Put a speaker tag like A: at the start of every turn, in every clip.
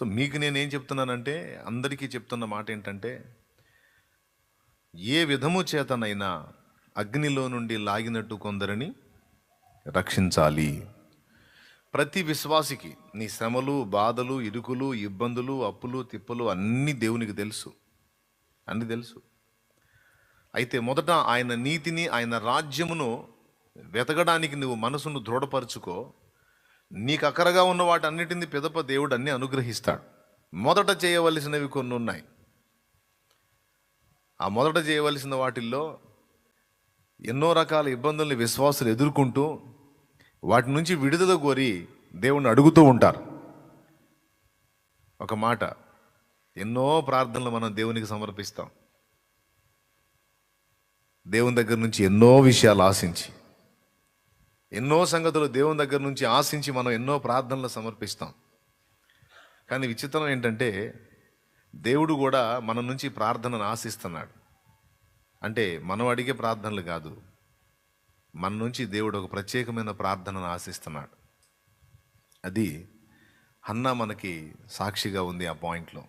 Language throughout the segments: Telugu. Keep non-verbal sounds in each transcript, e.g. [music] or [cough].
A: సో మీకు నేనేం చెప్తున్నానంటే అందరికీ చెప్తున్న మాట ఏంటంటే ఏ విధము చేతనైనా అగ్నిలో నుండి లాగినట్టు కొందరిని రక్షించాలి. ప్రతి విశ్వాసికి నీ శ్రమలు బాధలు ఇరుకులు ఇబ్బందులు అప్పులు తిప్పలు అన్నీ దేవునికి తెలుసు. అన్నీ తెలుసు. అయితే మొదట ఆయన నీతిని ఆయన రాజ్యమును వెతకడానికి నువ్వు మనసును దృఢపరుచుకో. నీకు అక్కరగా ఉన్న వాటన్నిటిని పెదప దేవుడు అన్ని అనుగ్రహిస్తాడు. మొదట చేయవలసినవి కొన్ని ఉన్నాయి ఆ మొదట చేయవలసిన వాటిల్లో ఎన్నో రకాల ఇబ్బందుల్ని విశ్వాసులు ఎదుర్కొంటూ వాటి నుంచి విడుదల కోరి దేవుణ్ణి అడుగుతూ ఉంటారు. ఒక మాట ఎన్నో ప్రార్థనలు మనం దేవునికి సమర్పిస్తాం. దేవుని దగ్గర నుంచి ఎన్నో విషయాలు ఆశించి ఎన్నో సంగతులు దేవుని దగ్గర నుంచి ఆశించి మనం ఎన్నో ప్రార్థనలు సమర్పిస్తాం. కానీ విచిత్రం ఏంటంటే దేవుడు కూడా మన నుంచి ప్రార్థనను ఆశిస్తున్నాడు. అంటే మనం అడిగే ప్రార్థనలు కాదు మన నుంచి దేవుడు ఒక ప్రత్యేకమైన ప్రార్థనను ఆశిస్తున్నాడు. అది హన్నా మనకి సాక్షిగా ఉంది ఆ పాయింట్లో.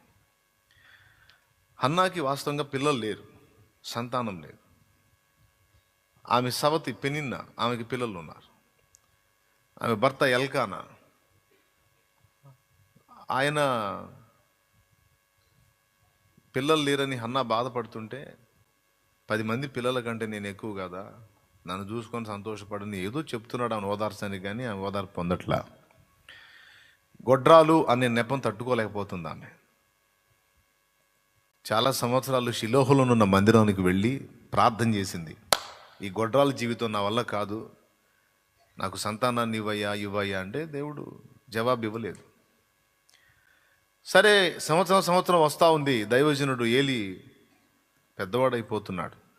A: హన్నాకి వాస్తవంగా పిల్లలు లేరు సంతానం లేదు. ఆమె సవతి పెనిన్న ఆమెకి పిల్లలు ఉన్నారు. ఆమె భర్త ఎల్కానా? ఆయన పిల్లలు లేరని హన్నా బాధపడుతుంటే పది మంది పిల్లల కంటే నేను ఎక్కువ కదా? నన్ను చూసుకొని సంతోషపడని ఏదో చెప్తున్నాడు ఆమె ఓదార్చడానికి కానీ ఆమె ఓదార్పు పొందట్లా. గొడ్రాలు అనే నెపం తట్టుకోలేకపోతుంది ఆమె. చాలా సంవత్సరాలు శిలోహలో ఉన్న మందిరానికి వెళ్ళి ప్రార్థన చేసింది. ఈ గొడ్రాల జీవితం నా వల్ల కాదు. నాకు సంతానాన్ని ఇవ్వయ్యా ఇవ్వయ్యా అంటే దేవుడు జవాబు ఇవ్వలేదు. సరే సంవత్సరం సంవత్సరం వస్తూ ఉంది. దైవజనుడు ఏలి పెద్దవాడైపోతున్నాడు.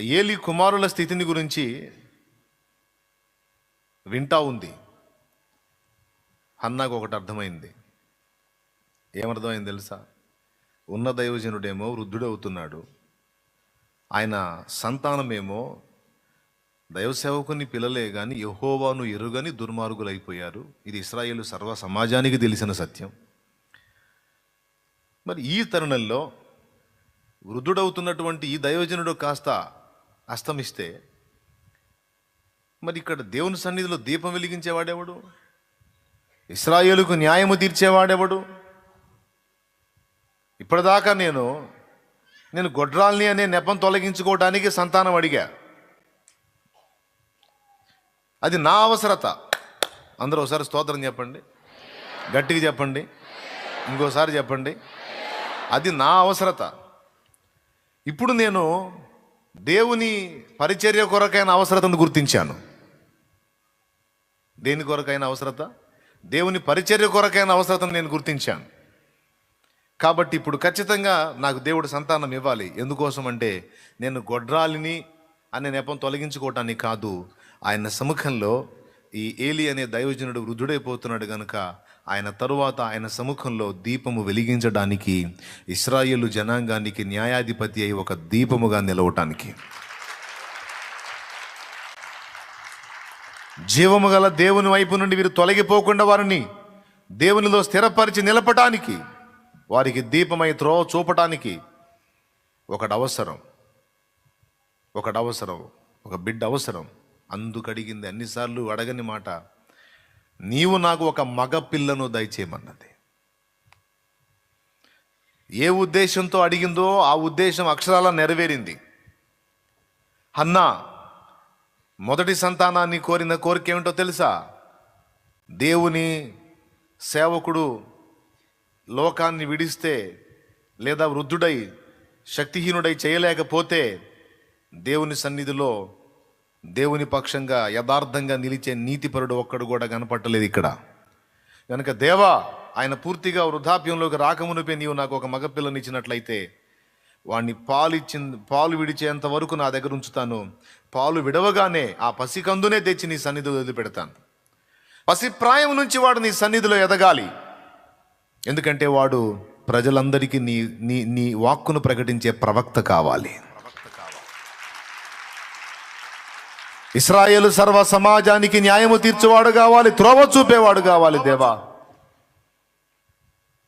A: ఏలి కుమారుల స్థితిని గురించి వింటా ఉంది. అన్నాకు ఒకటి అర్థమైంది. ఏమర్థమైంది తెలుసా? ఉన్న దైవజనుడేమో వృద్ధుడవుతున్నాడు. ఆయన సంతానమేమో దైవసేవకుని పిల్లలే కానీ యహోవాను ఎరుగని దుర్మార్గులైపోయారు. ఇది ఇస్రాయేలు సర్వ సమాజానికి తెలిసిన సత్యం. మరి ఈ తరుణంలో వృద్ధుడవుతున్నటువంటి ఈ దైవజనుడు కాస్త అస్తమిస్తే మరి ఇక్కడ దేవుని సన్నిధిలో దీపం వెలిగించేవాడెవడు? ఇస్రాయేలుకు న్యాయము తీర్చేవాడెవడు? ఇప్పటిదాకా నేను నేను గొడ్రాల్ని అనే నెపం తొలగించుకోవడానికి సంతానం అడిగా. అది నా అవసరత. అందరూ ఒకసారి స్తోత్రం చెప్పండి. గట్టిగా చెప్పండి. ఇంకోసారి చెప్పండి. అది నా అవసరత. ఇప్పుడు నేను దేవుని పరిచర్య కొరకైన అవసరతను గుర్తించాను. దేని కొరకైన అవసరత? దేవుని పరిచర్య కొరకైన అవసరతను నేను గుర్తించాను. కాబట్టి ఇప్పుడు ఖచ్చితంగా నాకు దేవుడు సంతానం ఇవ్వాలి. ఎందుకోసం అంటే నేను గొడ్రాలిని అనే నెపం తొలగించుకోవటానికి కాదు. ఆయన సముఖంలో ఈ ఏలి అనే దైవజనుడు వృద్ధుడైపోతున్నాడు గనుక ఆయన తరువాత ఆయన సముఖంలో దీపము వెలిగించడానికి ఇస్రాయేలు జనాంగానికి న్యాయాధిపతి అయి ఒక దీపముగా నిలవటానికి. జీవము గల దేవుని వైపు నుండి వీరు తొలగిపోకుండా వారిని దేవునిలో స్థిరపరిచి నిలపటానికి వారికి దీపమై త్రోవ చూపటానికి ఒకటి అవసరం. ఒకటి అవసరం. ఒక బిడ్డ అవసరం. అందుకడిగింది. అన్నిసార్లు అడగని మాట నీవు నాకు ఒక మగ పిల్లను దయచేయమన్నది. ఏ ఉద్దేశంతో అడిగిందో ఆ ఉద్దేశం అక్షరాల నెరవేరింది. అన్నా మొదటి సంతానాన్ని కోరిన కోరిక ఏమిటో తెలుసా? దేవుని సేవకుడు లోకాన్ని విడిస్తే లేదా వృద్ధుడై శక్తిహీనుడై చేయలేకపోతే దేవుని సన్నిధిలో దేవుని పక్షంగా యథార్థంగా నిలిచే నీతిపరుడు ఒక్కడు కూడా కనపట్టలేదు ఇక్కడ. కనుక దేవా ఆయన పూర్తిగా వృద్ధాప్యంలోకి రాకమునిపే నీవు నాకు ఒక మగపిల్లనిచ్చినట్లయితే వాడిని పాలు ఇచ్చిన పాలు విడిచేంత వరకు నా దగ్గర ఉంచుతాను. పాలు విడవగానే ఆ పసికందునే తెచ్చి నీ సన్నిధిలో వదిలిపెడతాను. పసిప్రాయం నుంచి వాడు నీ సన్నిధిలో ఎదగాలి. ఎందుకంటే వాడు ప్రజలందరికీ నీ నీ నీ వాక్కును ప్రకటించే ప్రవక్త కావాలి. ఇస్రాయేలు సర్వ సమాజానికి న్యాయము తీర్చేవాడు కావాలి త్రోవ చూపేవాడు కావాలి దేవా.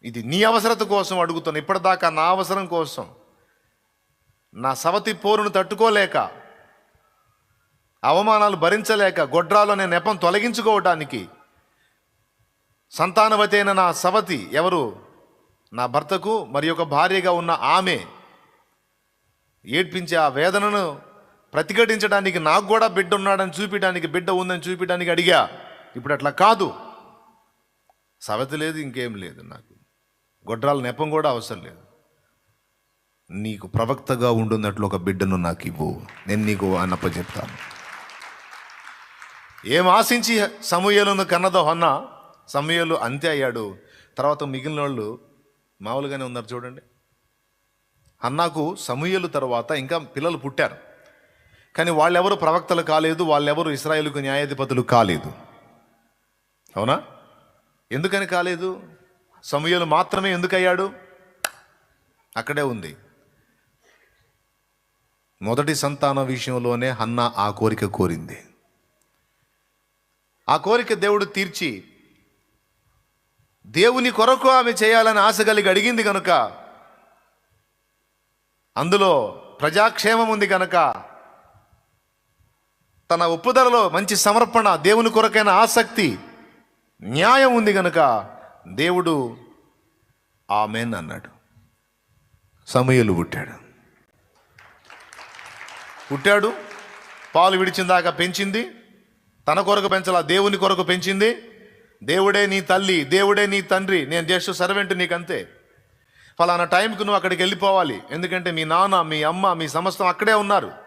A: ఇది నీ అవసరత కోసం అడుగుతున్నా ఇప్పటిదాకా నా అవసరం కోసం. నా సవతి పోరును తట్టుకోలేక అవమానాలు భరించలేక గొడ్రాలో నేను నెపం తొలగించుకోవటానికి సంతానవతి అయిన నా సవతి ఎవరు? నా భర్తకు మరి ఒక భార్యగా ఉన్న ఆమె ఏడ్పించే ఆ వేదనను ప్రతిఘటించడానికి నాకు కూడా బిడ్డ ఉన్నాడని చూపించడానికి బిడ్డ ఉందని చూపించడానికి అడిగా. ఇప్పుడు అట్లా కాదు. సవతి లేదు ఇంకేం లేదు నాకు. గొడ్రాల నెపం కూడా అవసరం లేదు. నీకు ప్రవక్తగా ఉండున్నట్లు ఒక బిడ్డను నాకు ఇవ్వు. నేను నీకు అన్నప్ప చెప్తాను. ఏం ఆశించి సమూహలను కన్నదో అన్న? సమూహలు అంతే అయ్యాడు. తర్వాత మిగిలిన వాళ్ళు మామూలుగానే ఉన్నారు చూడండి. అన్నాకు సమూహలు తర్వాత ఇంకా పిల్లలు పుట్టారు. కానీ వాళ్ళెవరు ప్రవక్తలు కాలేదు వాళ్ళెవరు ఇస్రాయేల్కు న్యాయాధిపతులు కాలేదు. అవునా? ఎందుకని కాలేదు? సమయలు మాత్రమే ఎందుకయ్యాడు? అక్కడే ఉంది. మొదటి సంతానం విషయంలోనే హన్న ఆ కోరిక కోరింది. ఆ కోరిక దేవుడు తీర్చి దేవుని కొరకు ఆమె చేయాలని ఆశ కలిగి అడిగింది కనుక అందులో ప్రజాక్షేమం ఉంది కనుక తన ఒప్పుదలలో మంచి సమర్పణ దేవుని కొరకైన ఆసక్తి న్యాయం ఉంది కనుక దేవుడు ఆమెన్ అన్నాడు. సమయలు పుట్టాడు. పుట్టాడు పాలు విడిచిన దాకా పెంచింది తన కొరకు పెంచాల దేవుని కొరకు పెంచింది దేవుడే నీ తల్లి దేవుడే నీ తండ్రి నేను జస్ట్ సర్వెంట్ నీకంతే. ఫలానా టైంకి నువ్వు అక్కడికి వెళ్ళిపోవాలి ఎందుకంటే మీ నాన్న మీ అమ్మ మీ సమస్తం అక్కడే ఉన్నారు.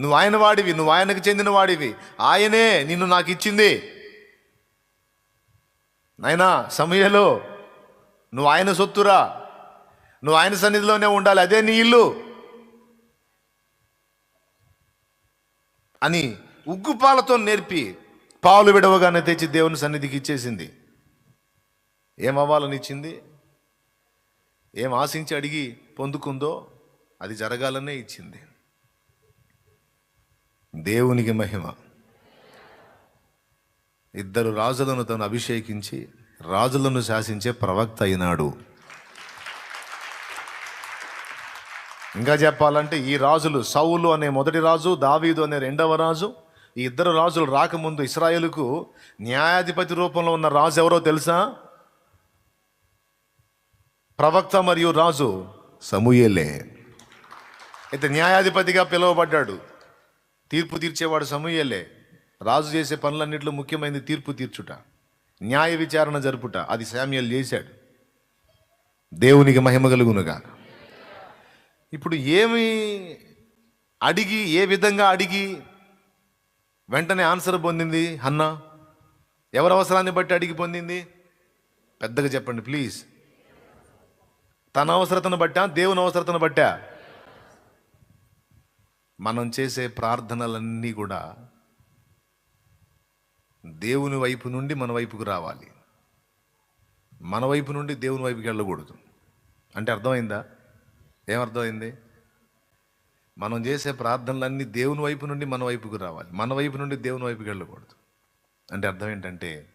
A: నువ్వు ఆయన వాడివి నువ్వు ఆయనకు చెందిన వాడివి. ఆయనే నిన్ను నాకు ఇచ్చింది. నాయనా సమయంలో నువ్వు ఆయన సొత్తురా. నువ్వు ఆయన సన్నిధిలోనే ఉండాలి. అదే నీ ఇల్లు. అని ఉగ్గుపాలతో నేర్పి పాలు విడవగానే తెచ్చి దేవుని సన్నిధికి ఇచ్చేసింది. ఏం అవ్వాలని ఇచ్చింది? ఏం ఆశించి అడిగి పొందుకుందో అది జరగాలనే ఇచ్చింది. దేవునికి మహిమ. ఇద్దరు రాజులను తను అభిషేకించి రాజులను శాసించే ప్రవక్త అయినాడు. ఇంకా చెప్పాలంటే ఈ రాజులు సౌలు అనే మొదటి రాజు దావీదు అనే రెండవ రాజు ఈ ఇద్దరు రాజులు రాకముందు ఇస్రాయేలుకు న్యాయాధిపతి రూపంలో ఉన్న రాజు ఎవరో తెలుసా? ప్రవక్త మరియు రాజు సమూయేలే. అయితే న్యాయాధిపతిగా పిలువబడ్డాడు. తీర్పు తీర్చేవాడు సమూయేలే రాజు చేసే పనులన్నింటిలో ముఖ్యమైనది తీర్పు తీర్చుట. న్యాయ విచారణ జరుపుట. అది శామ్యుయల్ చేశాడు. దేవునికి మహిమ కలుగునుగా ఇప్పుడు ఏమి అడిగి ఏ విధంగా అడిగి వెంటనే ఆన్సర్ పొందింది అన్న ఎవరి అవసరాన్ని బట్టి అడిగి పొందింది? పెద్దగా చెప్పండి ప్లీజ్. తన అవసరతను బట్టా? దేవుని అవసరతను బట్టా? మనం చేసే ప్రార్థనలన్నీ కూడా దేవుని వైపు నుండి మన వైపుకు రావాలి. మన వైపు నుండి దేవుని వైపుకి వెళ్ళకూడదు. అంటే అర్థమైందా? ఏమర్థమైంది? మనం చేసే ప్రార్థనలన్నీ దేవుని వైపు నుండి మన వైపుకు రావాలి. మన వైపు నుండి దేవుని వైపుకి వెళ్ళకూడదు. అంటే అర్థం ఏంటంటే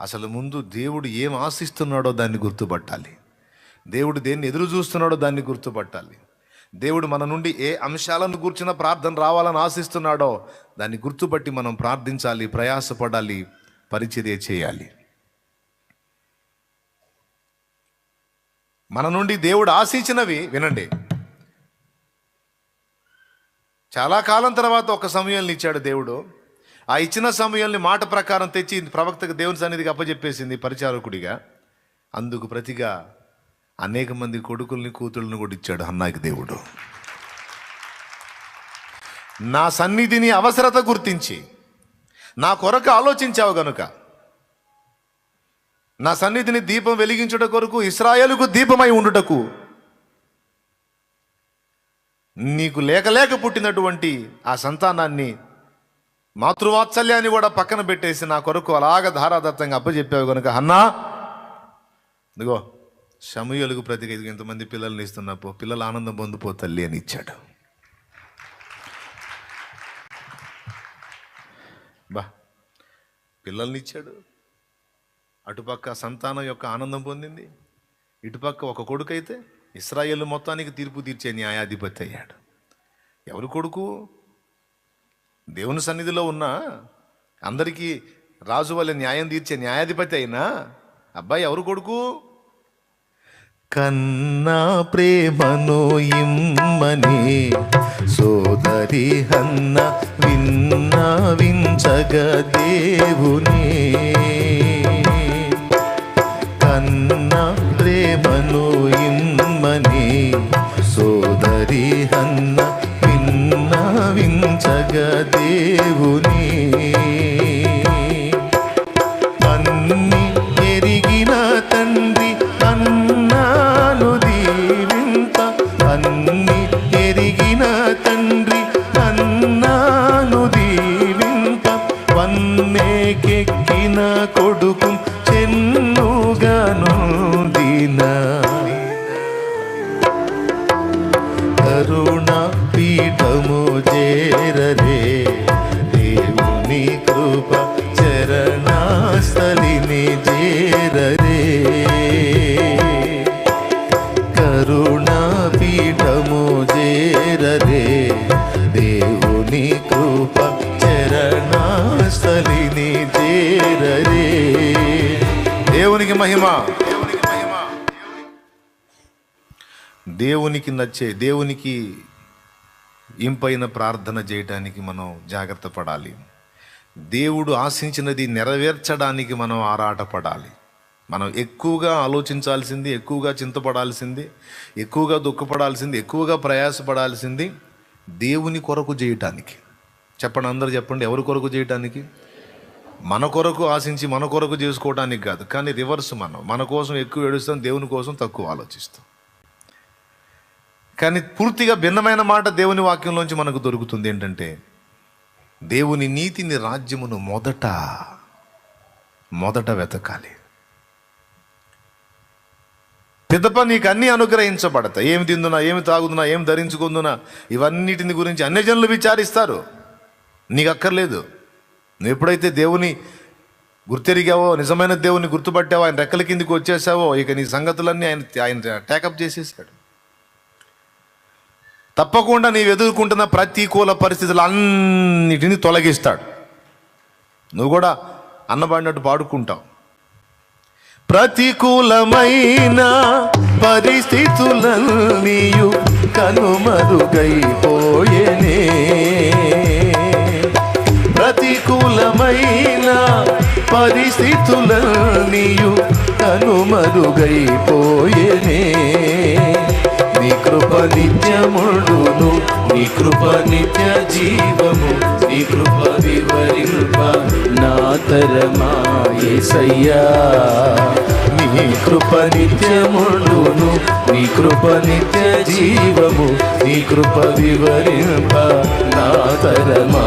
A: అసలు ముందు దేవుడు ఏం ఆశిస్తున్నాడో దాన్ని గుర్తుపట్టాలి. దేవుడు దేన్ని ఎదురు చూస్తున్నాడో దాన్ని గుర్తుపట్టాలి. దేవుడు మన నుండి ఏ అంశాలను కూర్చున్న ప్రార్థన రావాలని ఆశిస్తున్నాడో దాన్ని గుర్తుపట్టి మనం ప్రార్థించాలి ప్రయాసపడాలి పరిచర్య చేయాలి. మన నుండి దేవుడు ఆశించినవి వినండి. చాలా కాలం తర్వాత ఒక సమయాన్ని ఇచ్చాడు దేవుడు. ఆ ఇచ్చిన సమయాన్ని మాట ప్రకారం తెచ్చి ప్రవక్తకు దేవుని సన్నిధికి అప్పచెప్పేసింది పరిచారకుడిగా. అందుకు ప్రతిగా అనేక మంది కొడుకుల్ని కూతుళ్ళని కూడా ఇచ్చాడు అన్నాకి దేవుడు. నా సన్నిధిని అవసరత గుర్తించి నా కొరకు ఆలోచించావు గనుక నా సన్నిధిని దీపం వెలిగించుట కొరకు ఇస్రాయేలుకు దీపమై ఉండుటకు నీకు లేక లేక పుట్టినటువంటి ఆ సంతానాన్ని మాతృవాత్సల్యాన్ని కూడా పక్కన పెట్టేసి నా కొరకు అలాగ ధారాదత్తంగా అప్పచెప్పావు కనుక అన్నా ఇదిగో సమూహలకు ప్రతిగా ఇది ఇంతమంది పిల్లల్ని ఇస్తున్నప్పుడు పిల్లలు ఆనందం పొందిపో తల్లి అని ఇచ్చాడు. బా పిల్లల్ని ఇచ్చాడు. అటుపక్క సంతానం యొక్క ఆనందం పొందింది. ఇటుపక్క ఒక కొడుకు అయితే ఇస్రాయేల్ మొత్తానికి తీర్పు తీర్చే న్యాయాధిపతి అయ్యాడు. ఎవరు కొడుకు? దేవుని సన్నిధిలో ఉన్న అందరికీ రాజు వల్ల న్యాయం తీర్చే న్యాయాధిపతి అయినా అబ్బాయి ఎవరు కొడుకు? కన్నా ప్రేమను ఇమ్మని సోదరి హన్న విన్నా వించగ దేవుని. కన్నా ప్రేమను ఇమ్మని సోదరి హన్న విన్నా వించగ దేవుని. దేవునికి మహిమ. దేవునికి మహిమ దేవునికి నచ్చే దేవునికి ఇంపైన ప్రార్థన చేయటానికి మనం జాగ్రత్త పడాలి. దేవుడు ఆశించినది నెరవేర్చడానికి మనం ఆరాటపడాలి మనం ఎక్కువగా ఆలోచించాల్సింది ఎక్కువగా చింతపడాల్సింది ఎక్కువగా దుఃఖపడాల్సింది ఎక్కువగా ప్రయాసపడాల్సింది దేవుని కొరకు చేయటానికి. చెప్పండి అందరు చెప్పండి ఎవరి కొరకు చేయటానికి? మన కొరకు ఆశించి మన కొరకు చేసుకోవటానికి కాదు కానీ రివర్స్ మనం. మన కోసం ఎక్కువ ఏడుస్తాం దేవుని కోసం తక్కువ ఆలోచిస్తాం. కానీ పూర్తిగా భిన్నమైన మాట దేవుని వాక్యంలోంచి మనకు దొరుకుతుంది ఏంటంటే దేవుని నీతిని రాజ్యమును మొదట మొదట వెతకాలి. పిదప నీకు అన్నీ అనుగ్రహించబడతాయి. ఏమి తిందునా ఏమి తాగుదునా ఏమి ధరించుకుందునా ఇవన్నిటిని గురించి అన్ని జనులు విచారిస్తారు. నీకు అక్కర్లేదు. నువ్వు ఎప్పుడైతే దేవుని గుర్తెరిగావో నిజమైన దేవుని గుర్తుపట్టావో ఆయన రెక్కల కిందికి వచ్చేసావో ఇక నీ సంగతులన్నీ ఆయన ఆయన టేకప్ చేసేసాడు. తప్పకుండా నీవు ఎదుర్కొంటున్న ప్రతికూల పరిస్థితులు అన్నిటిని తొలగిస్తాడు. నువ్వు కూడా అన్నబడినట్టు పాడుకుంటావు. ప్రతికూలమైన పరిస్థితులన్నీ కనుమరుగైపోయేనే. ప్రతికూలమైన పరిస్థితులన్నీయు కనుమరుగైపోయేనే నీ కృప నిత్యముడును నీ కృప నిత్య జీవము నీ కృప వివరి కృప నా తరమా నీ కృప నిత్యముడును నీ కృప నిత్య జీవము నీ కృప వివరింప నా తరమా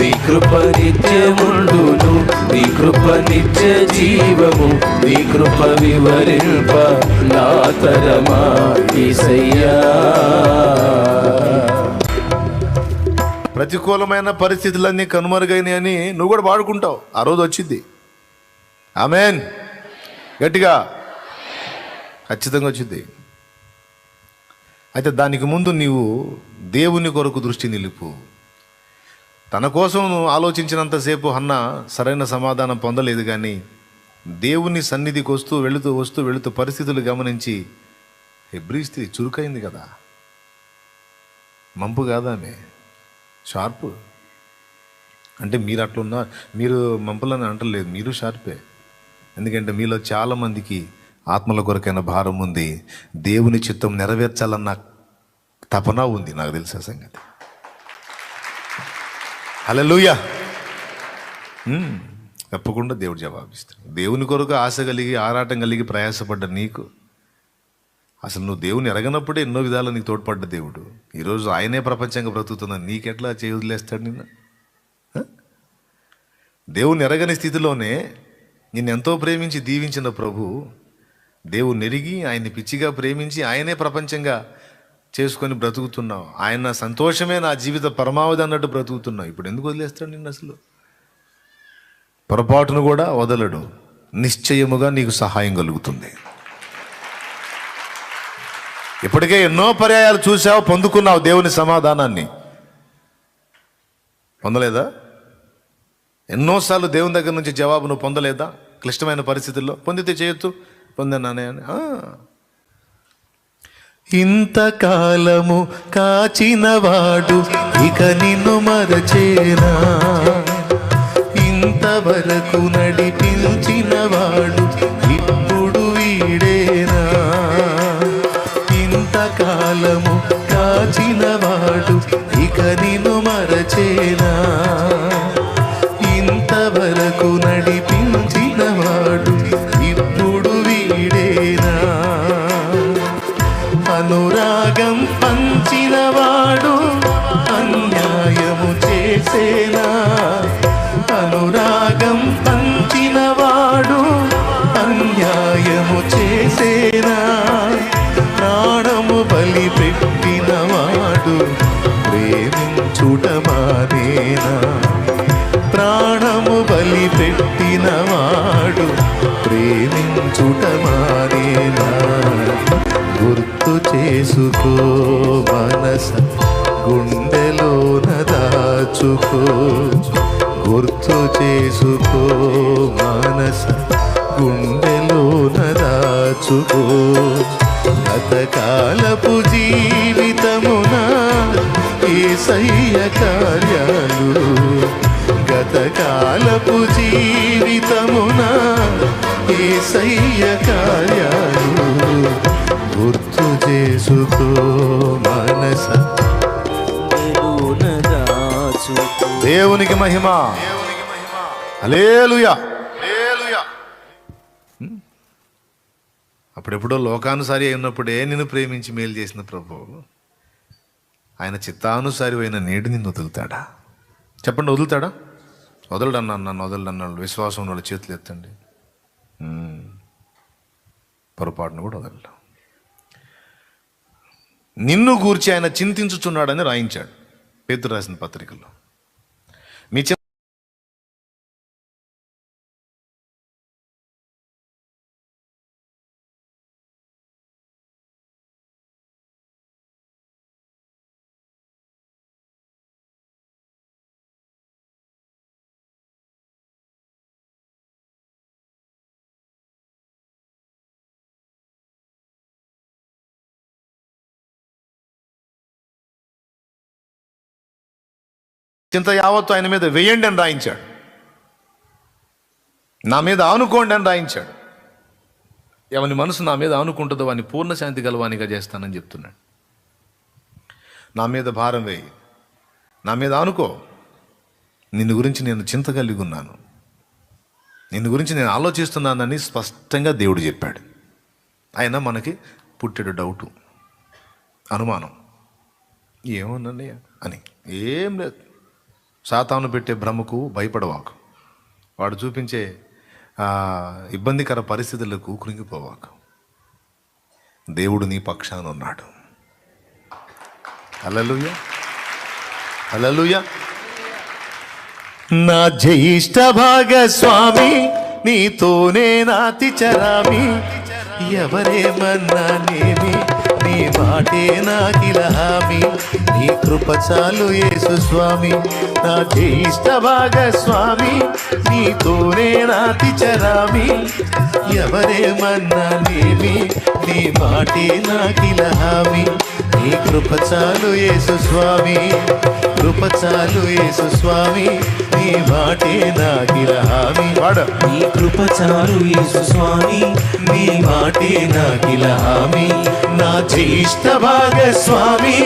A: నీ కృప నిత్యముండును నీ కృప నిత్య జీవము నీ కృప వివరింప నా తరమా ఈసయ్యా. ప్రతికూలమైన పరిస్థితులన్నీ కనుమరుగైనాయని నువ్వు కూడా వాడుకుంటావు. ఆ రోజు వచ్చింది. ఆమెన్. గట్టిగా. ఖచ్చితంగా వచ్చింది. అయితే దానికి ముందు నీవు దేవుని కొరకు దృష్టి నిలుపు. తన కోసం ఆలోచించినంతసేపు అన్న సరైన సమాధానం పొందలేదు కానీ దేవుని సన్నిధికి వస్తూ వెళుతూ వస్తూ వెళుతూ పరిస్థితులు గమనించి హెబ్రీ చురుకైంది కదా. మంపు కాదా షార్పు షార్ప్? అంటే మీరు అట్లున్నా మీరు మంపులని అంటలేదు మీరు షార్పే. ఎందుకంటే మీలో చాలామందికి ఆత్మల కొరకైన భారం ఉంది దేవుని చిత్తం నెరవేర్చాలన్న తపన ఉంది నాకు తెలిసే సంగతి. హల్లెలూయా. తప్పకుండా దేవుడు జవాబిస్తాడు. దేవుని కొరకు ఆశ కలిగి ఆరాటం కలిగి ప్రయాసపడ్డ నీకు
B: అసలు నువ్వు దేవుని ఎరగనప్పుడే ఎన్నో విధాలు నీకు తోడ్పడ్డ దేవుడు. ఈరోజు ఆయనే ప్రపంచంగా బ్రతుకుతున్నాను నీకెట్లా చేయి వదిలేస్తాడు నిన్న? దేవుని ఎరగని స్థితిలోనే నిన్ను ఎంతో ప్రేమించి దీవించిన ప్రభు దేవుని ఎరిగి ఆయన్ని పిచ్చిగా ప్రేమించి ఆయనే ప్రపంచంగా చేసుకొని బ్రతుకుతున్నావు. ఆయన సంతోషమే నా జీవిత పరమావధి అన్నట్టు బ్రతుకుతున్నావు. ఇప్పుడు ఎందుకు వదిలేస్తాడు నిన్ను అసలు? పొరపాటును కూడా వదలడు. నిశ్చయముగా నీకు సహాయం కలుగుతుంది. ఇప్పటికే ఎన్నో పర్యాయాలు చూసావు పొందుకున్నావు దేవుని సమాధానాన్ని. పొందలేదా? ఎన్నోసార్లు దేవుని దగ్గర నుంచి జవాబు నువ్వు పొందలేదా? క్లిష్టమైన పరిస్థితుల్లో. పొందితే చేయొచ్చు పొందాను అని.
A: ఇంతకాలము కాచినవాడు ఇక నిన్ను మరచేనా? ఇంతవరకు నడిపించినవాడు ఇప్పుడు వీడేనా? ఇంతకాలము కాచినవాడు ఇక నిన్ను మరచేనా? పెట్టినవాడు ప్రేమించుట మానేనా? ప్రాణము బలి పెట్టినవాడు ప్రేమించుట మానేనా? గుర్తు చేసుకో మనస గుండెలోన దాచుకో గుర్తు చేసుకో మనస గుండెలోన దాచుకో గతకాలపు జీవితమున ఏసయ్య కార్యాలు. గతకాలపు జీవితమున ఏసయ్య కార్యాలు. గుర్తు చేసుకో మనస.
B: దేవునికి మహిమ. అలేలుయా అప్పుడెప్పుడో లోకానుసారి అయినప్పుడే నిన్ను ప్రేమించి మేలు చేసిన ప్రభు. ఆయన చిత్తానుసారి అయిన నేడు నిన్ను వదులుతాడా? చెప్పండి వదులుతాడా? వదలడు నన్ను వదలడు అన్నాడు విశ్వాసం ఉన్న వాళ్ళ చేతులు ఎత్తండి. పొరపాటును కూడా వదలడు. నిన్ను గూర్చి ఆయన చింతించుచున్నాడని రాయించాడు. పేతురు రాసిన పత్రికలో. చింత యావత్తు ఆయన మీద వేయండి అని రాయించాడు. నా మీద ఆనుకోండి అని రాయించాడు. ఎవని మనసు నా మీద ఆనుకుంటుందో వాని పూర్ణ శాంతి గలవానిగా చేస్తానని చెప్తున్నాడు. నా మీద భారం వేయి. నా మీద ఆనుకో. నిన్ను గురించి నేను చింత కలిగి ఉన్నాను. నిన్ను గురించి నేను ఆలోచిస్తున్నానని స్పష్టంగా దేవుడు చెప్పాడు. ఆయన మనకి పుట్టాడు డౌటు అనుమానం. ఏమోనండి అని. ఏం లేదు. సాతాను పెట్టే భ్రమకు భయపడవాకు. వాడు చూపించే ఇబ్బందికర పరిస్థితులకు కృంగిపోవాకు. దేవుడు నీ పక్షాన ఉన్నాడు. అలలుయ అలలుయ
A: నా జ్యేష్ఠ భాగస్వామి నీతోనే నాతి చరామి ఎవరేమన్నానేమి నీ మాటే నాకిల హామీ. నీ కృప చాలు యేసు స్వామి. నాకే ఇష్ట భాగస్వామి. నీతోనే నాతి చరామి ఎవరేమన్నానేమి నీ మాటే నాకిల హామీ. నీ కృప చాలు యేసు స్వామి. కృప చాలు యేసు స్వామి. నీ మాటే నాకిల హామీ
B: వాడు.
C: నీ కృప చాలు యేసు స్వామి.
A: నీ మాటే నాకిల హామీ నా జ్యేష్ఠ భాగస్వామి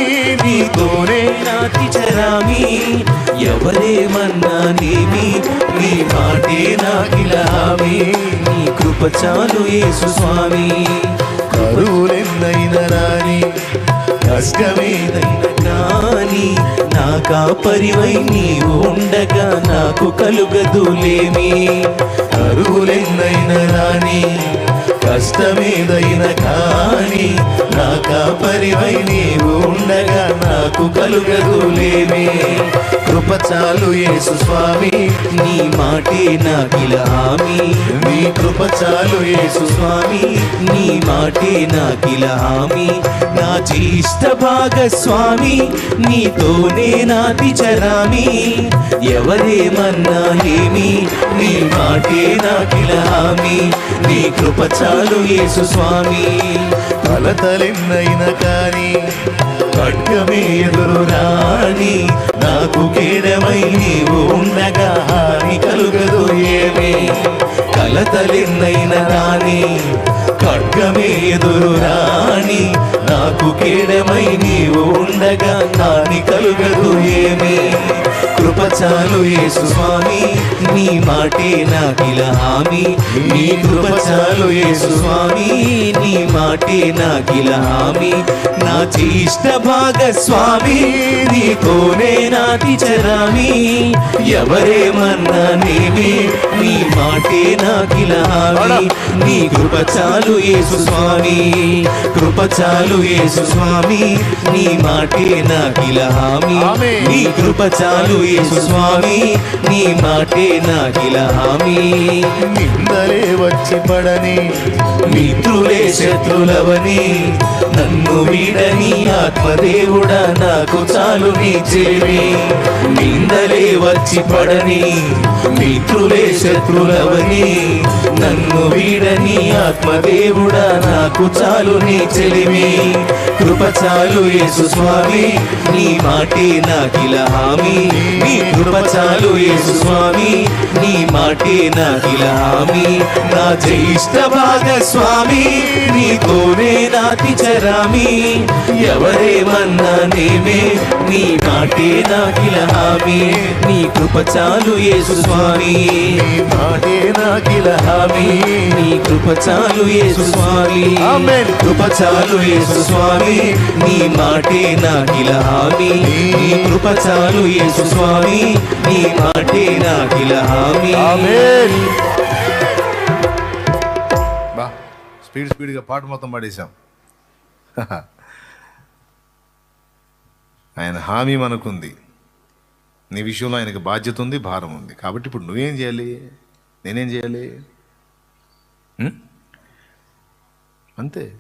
A: నీతోనే
C: నాటి చరామి. ఎవరేమన్నా నేమి
A: నీ మాటే నాకిల హామీ
C: నీ కృప చాలు యేసు స్వామి.
A: కరువులెన్న
D: అరువులెన్నైన రాని కష్టమేదై
C: కానీ నా కాపరివై నీవు ఉండగా నాకు కలుగదులేమి.
D: అరువులెన్నైన రాని కష్టమేదైన కాని నా కాపరివై నీవు ఉండగా నాకు కలుగదులేమి కృప చాలు యేసు స్వామి
C: నీ మాటే నాకిల హామీ.
D: నీ కృప యేసు
C: స్వామి నీ మాటే నాకిల హామీ. నా జీష్ట భాగస్వామి నీతోనే నాది చరామి ఎవరేమన్నా ఏమి నీ మాటే నాకిల హామీ. నీ కృప చాలు యేసు స్వామి.
D: తల కలతలెన్నైన కానీ ఖడ్గమే ఎదురు రాని నాకు కేడమై నీవు ఉండగా హాని కలుగదు ఏమి.
C: కలతలెన్నైన కానీ
D: ఖడ్గమే ఎదురు రాని నాకు కేడమై నీవు ఉండగా నాని కలుగదు ఏమే.
C: కృపచాలు యేసు స్వామి నీ మాటే నాకిల హామీ. నీ కృపచాలు యేసు స్వామి నీ మాటే నాకిల హామీ. నా చేష్ట భాగస్వామి నీతోనే నాతి చరామి. ఎవరేమన్నా నేమి నీ మాటే నాకిల హామీ. నీ కృప చాలు యేసు స్వామి కృప చాలు యేసు స్వామి నీ మాటే నాకిల హామీ.
A: ఆమేన్.
C: నీ కృప చాలు యేసు స్వామి నీ మాటే నాకిల హామీ.
D: నిందలే వచ్చి పడని
C: మిత్రులే శత్రులవని నన్ను వీడని ఆత్మదేవుడా నాకు చాలు నీ చేరి నిందలే వచ్చి పడని మిత్రులే శత్రులవని. నన్ను వీడని ఆత్మదేవుడా నాకు చాలు నీ చెలివి కృప చాలు యేసు స్వామి నీ మాటే నాకిల హామీ. నీ కృప చాలు యేసు స్వామి నీ మాటే నాకిల హామీ. నా జ్యేష్ఠ భాగస్వామి నీతోనే నాతి చరామి ఎవరేమన్నా నేమే? నీ మాటే నాకిల హామీ. నీ కృప చాలు యేసు స్వామి.
D: నీ మాటే నాకిల హామీ.
C: నీ కృప చాలు యేసు స్వామి.
D: ఆమేన్.
C: కృప చాలు యేసు స్వామి. నీ మాటే నాకిల హామీ. నీ కృప చాలు యేసు స్వామి. నీ మాటే నాకిల హామీ.
D: ఆమేన్.
A: బా స్పీడ్ స్పీడ్గా పాట మొత్తం పాడేశాం. [laughs] ఆయన హామీ మనకుంది. నీ విషయంలో ఆయనకు బాధ్యత ఉంది భారం ఉంది. కాబట్టి ఇప్పుడు నువ్వేం చేయాలి? నేనేం చేయాలి? అంతే.